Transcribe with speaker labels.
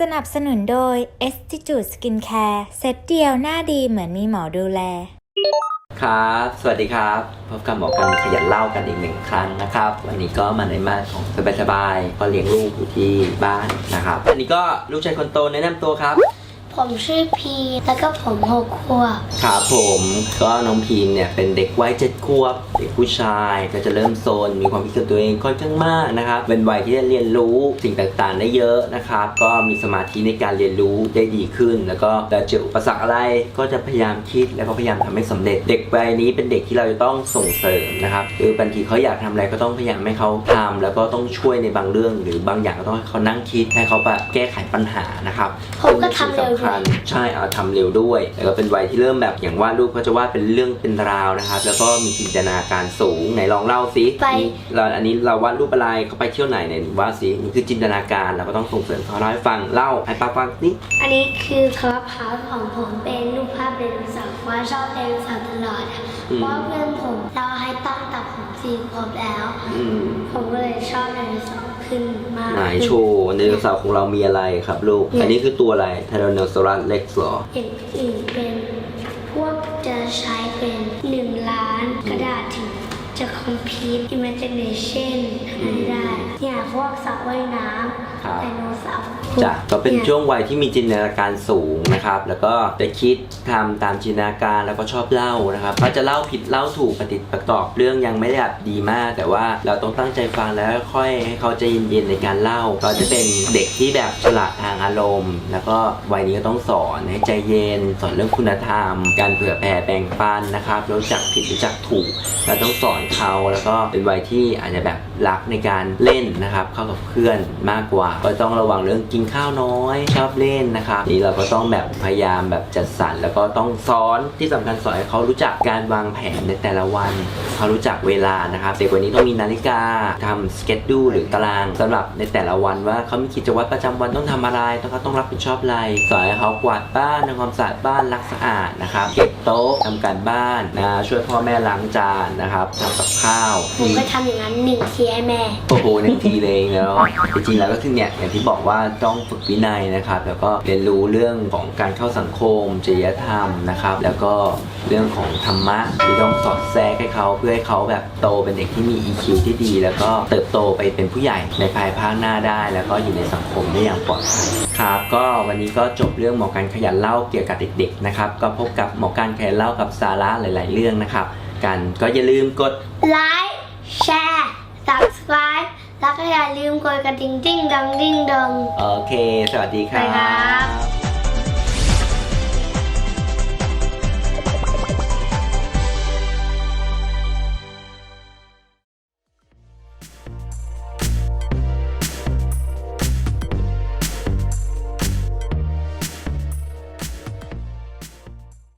Speaker 1: สนับสนุนโดย Estitude Skincare เซ็ตเดียวหน้าดีเหมือนมีหมอดูแล
Speaker 2: ครับ สวัสดีครับพบกับหมอกันขยันเล่ากันอีกหนึ่งครั้งนะครับ วันนี้ก็มาในมานของสบายๆก็เลี้ยงลูกอยู่ที่บ้านนะครับ อันนี้ก็ลูกชายคนโตแนะนำตัวครับ
Speaker 3: ผมชื่อพีแล้วก็ผมหกขวบ
Speaker 2: ครับผมก็น้องพีมเนี่ยเป็นเด็กวัยเจ็ดขวบเด็กผู้ชายก็จะเริ่มโซนมีความคิดกับตัวเองค่อนข้างมากนะครับเป็นวัยที่จะเรียนรู้สิ่งต่างๆ ได้เยอะนะครับก็มีสมาธิในการเรียนรู้ได้ดีขึ้น แล้วก็จะเจออุปสรรคอะไรก็จะพยายามคิดแล้วก็พยายามทำให้สำเร็จ เด็กวัยนี้เป็นเด็กที่เราจะต้องส่งเสริมนะครับคือบางทีเขาอยากทำอะไรก็ต้องพยายามให้เขาทำแล้วก็ต้องช่วยในบางเรื่อง หรือบางอย่างก็ต้องให้เขานั่งคิดให้เขาแบบแก้ไขปัญหานะครับ
Speaker 3: ผมก็ทำเร็ว
Speaker 2: สำคัญ ใช่เอาทำเร็วด้วย แล้วก็เป็นวัยที่เริ่มแบบอย่างวาดรูปก็จะวาดเป็นเรื่องเป็นราวนะครับ แล้วก็มีจินตนาการสูงไหนลองเล่าสิ
Speaker 3: ไป
Speaker 2: นี่เราอันนี้เราวาดรูปอะไรเขาไปเที่ยวไหนไหนวาดสินี่คือจินตนาการเราก็ต้องส่งเสริมเขาเล่าให้ฟังเล่าให้ป้าฟังนี่
Speaker 3: อันนี้คือคลับเฮาส์ของผมเป็นรูปภาพไดโนเสาร์ว่าชอบไดโนเสาร์ตลอดอะเพราะว่าเพื่อนผมเราให้ตั้งตัดผมสีขวบแล้ว
Speaker 2: อืม
Speaker 3: ผมก็เลยชอบไดโนเสาร์ ขึ้นมาก
Speaker 2: ไหนโชว์ไดโนเสาร์ของเรามีอะไรครับลูก อันนี้คือตัวอะไรไทรโนซอรัสเล็กซ์เหรอ
Speaker 3: อย่างอื่นเป็น พวกจะใช้เป็นหนึ่งล้านกระดาษถึง จะคอมพิวต์ imagination ทำไม่ได้เนี่ยพวกสระว่ายน้
Speaker 2: ครับำ
Speaker 3: ไดโนเสาร์
Speaker 2: จ้ะก็เป็น
Speaker 3: ย
Speaker 2: ช่วงวัยที่มีจินตนาการสูงนะครับ แล้วก็จะคิดทำตามจินตนาการแล้วก็ชอบเล่านะครับเขาจะเล่าผิดเล่าถูกประติดประกอบเรื่องยังไม่ได้แบบดีมาก แต่ว่าเราต้องตั้งใจฟังแล้วค่อยให้เขาใจเย็นๆในการเล่า ก็จะเป็นเด็กที่แบบฉลาดทางอารมณ์ แล้วก็วัยนี้ก็ต้องสอนให้ใจเย็น สอนเรื่องคุณธรรม การเผื่อแผ่แบ่งปันนะครับรู้จักผิดรู้จักถูกเราต้องสอนเขา แล้วก็เป็นวัยที่อาจจะแบบรักในการเล่นนะครับเข้ากับเพื่อนมากกว่า ก็ต้องระวังเรื่องกินข้าวน้อยชอบเล่นนะครับนี่เราก็ต้องแบบพยายามแบบจัดสรรแล้วก็ต้องสอนที่สำคัญสอนให้เขารู้จักการวางแผนในแต่ละวันเขารู้จักเวลานะครับเด็กวันนี้ต้องมีนาฬิกาทำสเกจดูหรือตารางสำหรับในแต่ละวันว่าเขามีกิจวัตรประจำวันต้องทำอะไรต้องเขาต้องรับผิดชอบอะไรสอนให้เขากวาดบ้านทำความสะอาดบ้านรักสะอาดนะครับเก็บโต๊ะทำการบ้านนะช่วยพ่อแม่ล้างจานนะครับทำกับข้าว
Speaker 3: ผมก็ทำอย่างนั้นหนึ่งทีให้แม่
Speaker 2: โอ้โหหนึ่งทีเลยเนาะจริงๆแล้วก็คือเนี่ยอย่างที่บอกว่าต้องฝึกวินัยนะครับ แล้วก็เรียนรู้เรื่องของการเข้าสังคมจริยธรรมนะครับ แล้วก็เรื่องของธรรมะที่ต้องสอดแทรกให้เขาเพื่อให้เขาแบบโตเป็นเด็กที่มี EQ ที่ดี แล้วก็เติบโตไปเป็นผู้ใหญ่ในภายภาคหน้าได้ แล้วก็อยู่ในสังคมได้อย่างปลอดภัยครับก็วันนี้ก็จบเรื่องหมอการขยันเล่าเกี่ยวกับเด็กๆนะครับก็พบกับหมอการขยันเล่ากับสาระหลาย ๆ เรื่องนะครับ กันก็อย่าลืมกด
Speaker 3: ไลค์แชร์ subscribe แล้วก็อย่าลืมกดกระดิ่งดิ้งดองดิ้งดอง
Speaker 2: โอเค สวัสดีครั
Speaker 3: ไปครับ
Speaker 2: บ